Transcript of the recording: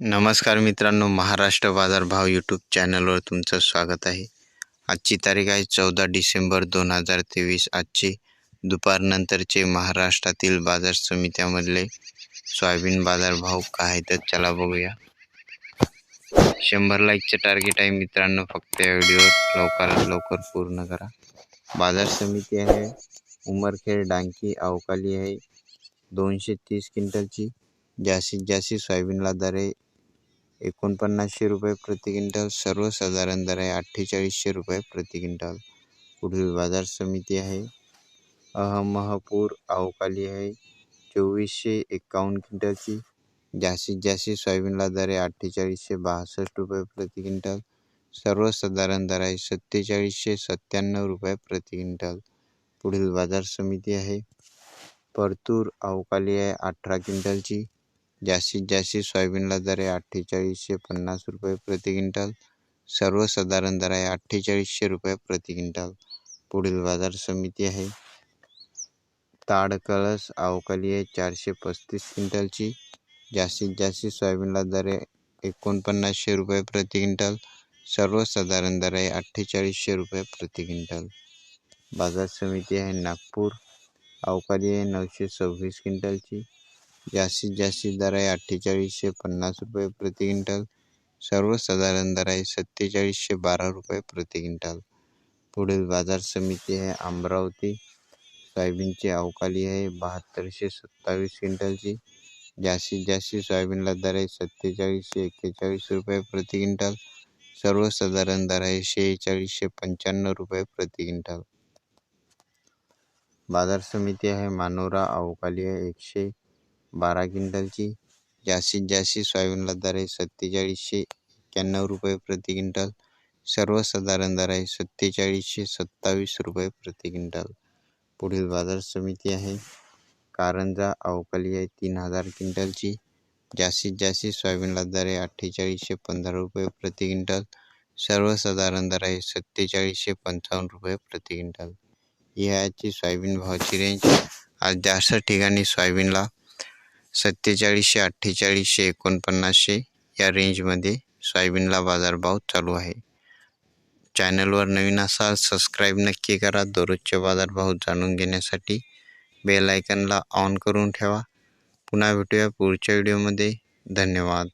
नमस्कार मित्रांनो महाराष्ट्र बाजारभाव यूट्यूब चॅनलवर तुमचं स्वागत आहे. आजची तारीख आहे चौदा डिसेंबर दोन हजार तेवीस. आजचे दुपारनंतरचे महाराष्ट्रातील बाजार समित्यामधले सोयाबीन बाजारभाव काय आहे तर चला बघूया. शंभर लाईकचं टार्गेट आहे मित्रांनो फक्त या व्हिडिओ लवकरात लवकर पूर्ण करा. बाजार समिती आहे उमरखेड डांकी अवकाली आहे दोनशे तीस क्विंटलची. जास्तीत जास्त सोयाबीनला दर आहे एकोणपन्नासशे रुपये प्रति क्विंटल सर्वसाधारण दर आहे अठ्ठेचाळीसशे रुपये प्रति क्विंटल. पुढील बाजार समिती आहे. अहमहपूर अवकाली आहे. चोवीसशे एकावन्न क्विंटलची जास्तीत जास्त सोयाबीनला दर आहे अठ्ठेचाळीसशे बासष्ट रुपये प्रति क्विंटल. सर्वसाधारण दर आहे सत्तेचाळीसशे सत्त्याण्णव रुपये प्रति क्विंटल. पुढील बाजार समिती आहे. परतूर अवकाली आहे अठरा क्विंटलची. जास्तीत जास्त सोयाबीनला दर आहे अठ्ठेचाळीसशे पन्नास रुपये प्रति क्विंटल. सर्वसाधारण दर आहे अठ्ठेचाळीसशे रुपये प्रति क्विंटल. पुढील बाजार समिती आहे. ताडकळस अवकाली आहे चारशे पस्तीस क्विंटलची. जास्तीत जास्त सोयाबीनला दर आहे एकोणपन्नासशे रुपये प्रति क्विंटल. सर्वसाधारण दर आहे अठ्ठेचाळीसशे रुपये प्रति क्विंटल. बाजार समिती आहे नागपूर. अवकाली आहे नऊशे सव्वीस क्विंटलची. जास्तीत जास्त दर आहे अठ्ठेचाळीसशे पन्नास रुपये प्रति क्विंटल. सर्वसाधारण दर आहे सत्तेचाळीसशे बारा रुपये प्रति क्विंटल. पुढील बाजार समिती आहे अमरावती. सोयाबीनची अवकाली आहे बहात्तरशे सत्तावीस क्विंटलची. जास्तीत जास्त सोयाबीनला दर आहे सत्तेचाळीसशे एक्केचाळीस रुपये प्रति क्विंटल. सर्वसाधारण दर आहे शेहेचाळीसशे पंच्याण्णव रुपये प्रति क्विंटल. बाजार समिती आहे मानोरा. अवकाली आहे एकशे बारा क्विंटलची. जास्तीत जास्त सोयाबीनला दर आहे सत्तेचाळीसशे एक्क्याण्णव रुपये प्रति क्विंटल. सर्वसाधारण दर आहे सत्तेचाळीसशे सत्तावीस रुपये प्रति क्विंटल. पुढील बाजार समिती आहे. कारंजा अवकाली आहे तीन हजार क्विंटलची. जास्तीत जास्त सोयाबीनला दर आहे अठ्ठेचाळीसशे पंधरा रुपये प्रति क्विंटल. सर्वसाधारण दर आहे सत्तेचाळीसशे पंचावन्न रुपये प्रति क्विंटल. ही आहे आजची सोयाबीन भावाची रेंज आज जास्त ठिकाणी सोयाबीनला सत्तेचाळीसशे अठ्ठेचाळीसशे एकोणपन्नासशे या रेंजमध्ये सोयाबीनला बाजारभाव चालू आहे. चॅनलवर नवीन असाल सबस्क्राईब नक्की करा. दररोजचे बाजारभाव जाणून घेण्यासाठी बेल आयकनला ऑन करून ठेवा. पुन्हा भेटूया पुढच्या व्हिडिओमध्ये धन्यवाद.